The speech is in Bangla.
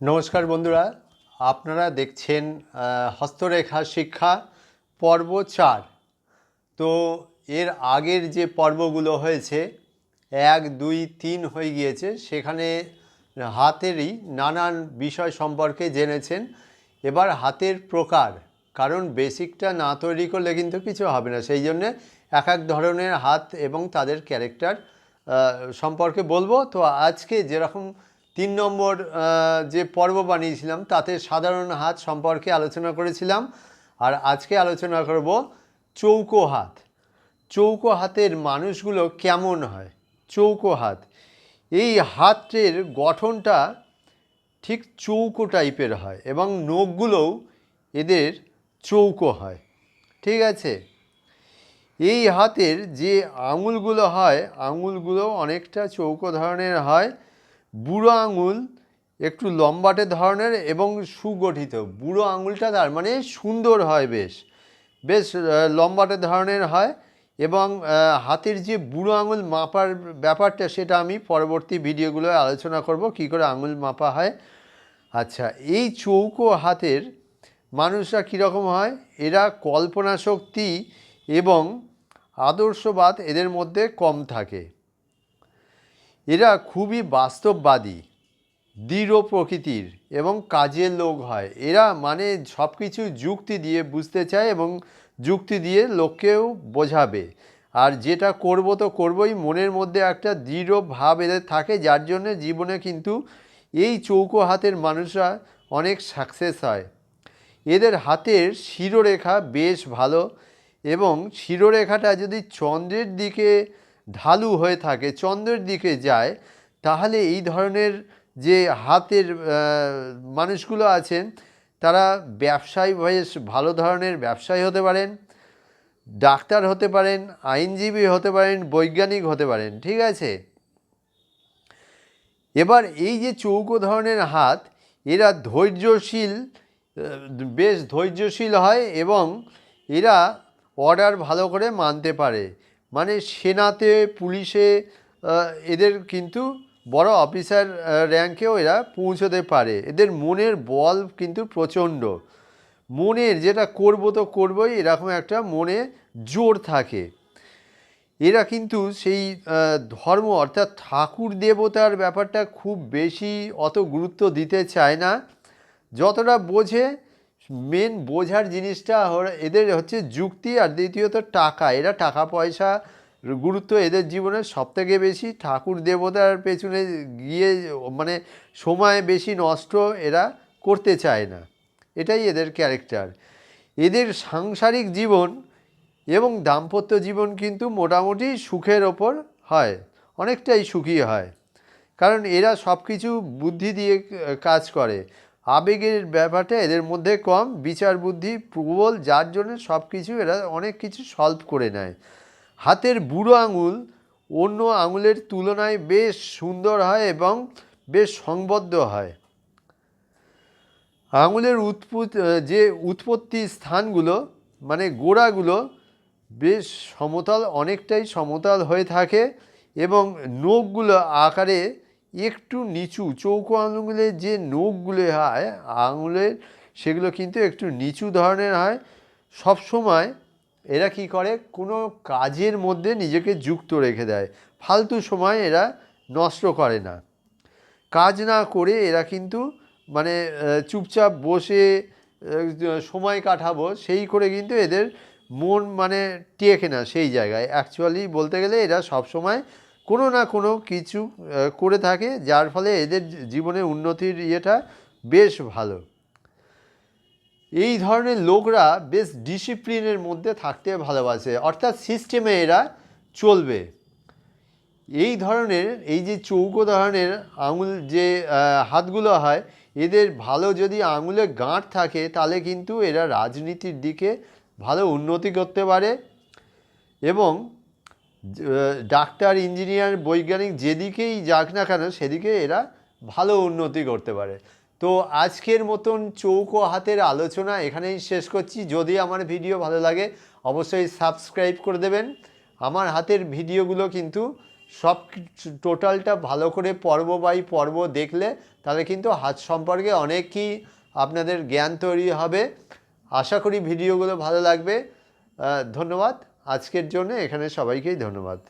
নমস্কার বন্ধুরা, আপনারা দেখছেন হস্তরেখা শিক্ষা পর্ব চার। তো এর আগের যে পর্বগুলো হয়েছে, এক, দুই, তিন হয়ে গিয়েছে, সেখানে হাতেরই নানান বিষয় সম্পর্কে জেনেছেন। এবার হাতের প্রকার, কারণ বেসিকটা না তৈরি করলে কিন্তু কিছু হবে না। সেই জন্যে এক এক ধরনের হাত এবং তাদের ক্যারেক্টার সম্পর্কে বলব। তো আজকে যেরকম তিন নম্বর যে পর্ব বানিয়েছিলাম, তাতে সাধারণ হাত সম্পর্কে আলোচনা করেছিলাম। আর আজকে আলোচনা করব চৌকো হাত। চৌকো হাতের মানুষগুলো কেমন হয়? চৌকো হাত। এই হাতের গঠনটা ঠিক চৌকো টাইপের হয় এবং নখগুলোও এদের চৌকো হয়। ঠিক আছে? এই হাতের যে আঙুলগুলো হয়, আঙুলগুলো অনেকটা চৌকো ধরনের হয়। বুড়ো আঙুল একটু লম্বাটে ধরনের এবং সুগঠিত। বুড়ো আঙুলটা তার মানে সুন্দর হয় বেশ। বেশ লম্বাটে ধরনের হয় এবং হাতের যে বুড়ো আঙুল মাপার ব্যাপারটা সেটা আমি পরবর্তী ভিডিওগুলোয় আলোচনা করব, কি করে আঙুল মাপা হয়। আচ্ছা এই চৌকো হাতের মানুষরা কীরকম হয়? এরা কল্পনা শক্তি এবং আদর্শবাদ এদের মধ্যে কম থাকে। এরা খুবই বাস্তববাদী, দৃঢ় প্রকৃতির এবং কাজের লোক হয়। এরা মানে সব কিছু যুক্তি দিয়ে বুঝতে চায় এবং যুক্তি দিয়ে লোককেও বোঝাবে। আর যেটা করব তো করবই, মনের মধ্যে একটা দৃঢ় ভাব এদের থাকে, যার জন্য জীবনে কিন্তু এই চৌকো হাতের মানুষরা অনেক সাকসেস হয়। এদের হাতের শিরোরেখা বেশ ভালো এবং শিরোরেখাটা যদি চন্দ্রের দিকে ঢালু হয়ে থাকে, চন্দ্রের দিকে যায়, তাহলে এই ধরনের যে হাতের মানুষগুলো আছেন, তারা ব্যবসায়ী বেশ ভালো ধরনের ব্যবসায়ী হতে পারেন, ডাক্তার হতে পারেন, আইনজীবী হতে পারেন, বৈজ্ঞানিক হতে পারেন, ঠিক আছে? এবার এই যে চৌকো ধরনের হাত, এরা ধৈর্যশীল বেশ ধৈর্যশীল হয় এবং এরা অর্ডার ভালো করে মানতে পারে। মানে সেনাতে, পুলিশে এদের কিন্তু বড় অফিসার র্যাঙ্কেও এরা পৌঁছতে পারে। এদের মনের বল কিন্তু প্রচণ্ড। মনের যেটা করব তো করবই, এরকম একটা মনে জোর থাকে। এরা কিন্তু সেই ধর্ম অর্থাৎ ঠাকুর দেবতার ব্যাপারটা খুব বেশি অত গুরুত্ব দিতে চায় না। যতটা বোঝে মেন বোঝার জিনিসটা এদের হচ্ছে যুক্তি আর দ্বিতীয়ত টাকা। এরা টাকা পয়সা গুরুত্ব এদের জীবনের সবথেকে বেশি। ঠাকুর দেবতার পেছনে গিয়ে মানে সময় বেশি নষ্ট এরা করতে চায় না। এটাই এদের ক্যারেক্টার এদের সাংসারিক জীবন এবং দাম্পত্য জীবন কিন্তু মোটামুটি সুখের ওপর হয়, অনেকটাই সুখী হয়। কারণ এরা সব কিছু বুদ্ধি দিয়ে কাজ করে। আবেগের ব্যাপারটা এদের মধ্যে কম, বিচার বুদ্ধি প্রবল, যার জন্য সব কিছু এরা অনেক কিছু সলভ করে নেয়। হাতের বুড়ো আঙুল অন্য আঙুলের তুলনায় বেশ সুন্দর হয় এবং বেশ সংবদ্ধ হয়। আঙুলের উৎপুত যে উৎপত্তি স্থানগুলো মানে গোড়াগুলো, বেশ সমতল, অনেকটাই সমতল হয়ে থাকে এবং নখগুলো আকারে একটু নিচু, চৌকো আঙুলের যে নখগুলো হয় আঙুলের সেগুলো কিন্তু একটু নিচু ধরনের হয়। সব সময় এরা কি করে? কোনো কাজের মধ্যে নিজেকে যুক্ত রেখে দেয়। ফালতু সময় এরা নষ্ট করে না। কাজ না করে এরা কিন্তু মানে চুপচাপ বসে সময় কাটাবো, সেই করে কিন্তু এদের মন মানে টেকে না সেই জায়গায়। অ্যাকচুয়ালি বলতে গেলে এরা সব সময় কোনো না কোনো কিছু করে থাকে, যার ফলে এদের জীবনে উন্নতির ইয়েটা বেশ ভালো। এই ধরনের লোকরা বেশ ডিসিপ্লিনের মধ্যে থাকতে ভালোবাসে, অর্থাৎ সিস্টেমে এরা চলবে। এই ধরনের, এই যে চৌকো ধরনের আঙুল যে হাতগুলো হয়, এদের ভালো যদি আঙুলে গাঁট থাকে, তাহলে কিন্তু এরা রাজনীতির দিকে ভালো উন্নতি করতে পারে এবং ডাক্তার, ইঞ্জিনিয়ার, বৈজ্ঞানিক যেদিকেই যাক না কেন, সেদিকে এরা ভালো উন্নতি করতে পারে। তো আজকের মতন চৌকো হাতের আলোচনা এখানেই শেষ করছি। যদি আমার ভিডিও ভালো লাগে, অবশ্যই সাবস্ক্রাইব করে দেবেন। আমার হাতের ভিডিওগুলো কিন্তু সব টোটালটা ভালো করে পর্ব বাই পর্ব দেখলে, তাহলে কিন্তু হাত সম্পর্কে অনেকই আপনাদের জ্ঞান তৈরি হবে। আশা করি ভিডিওগুলো ভালো লাগবে। ধন্যবাদ। আজকের জন্য এখানে সবাইকেই ধন্যবাদ।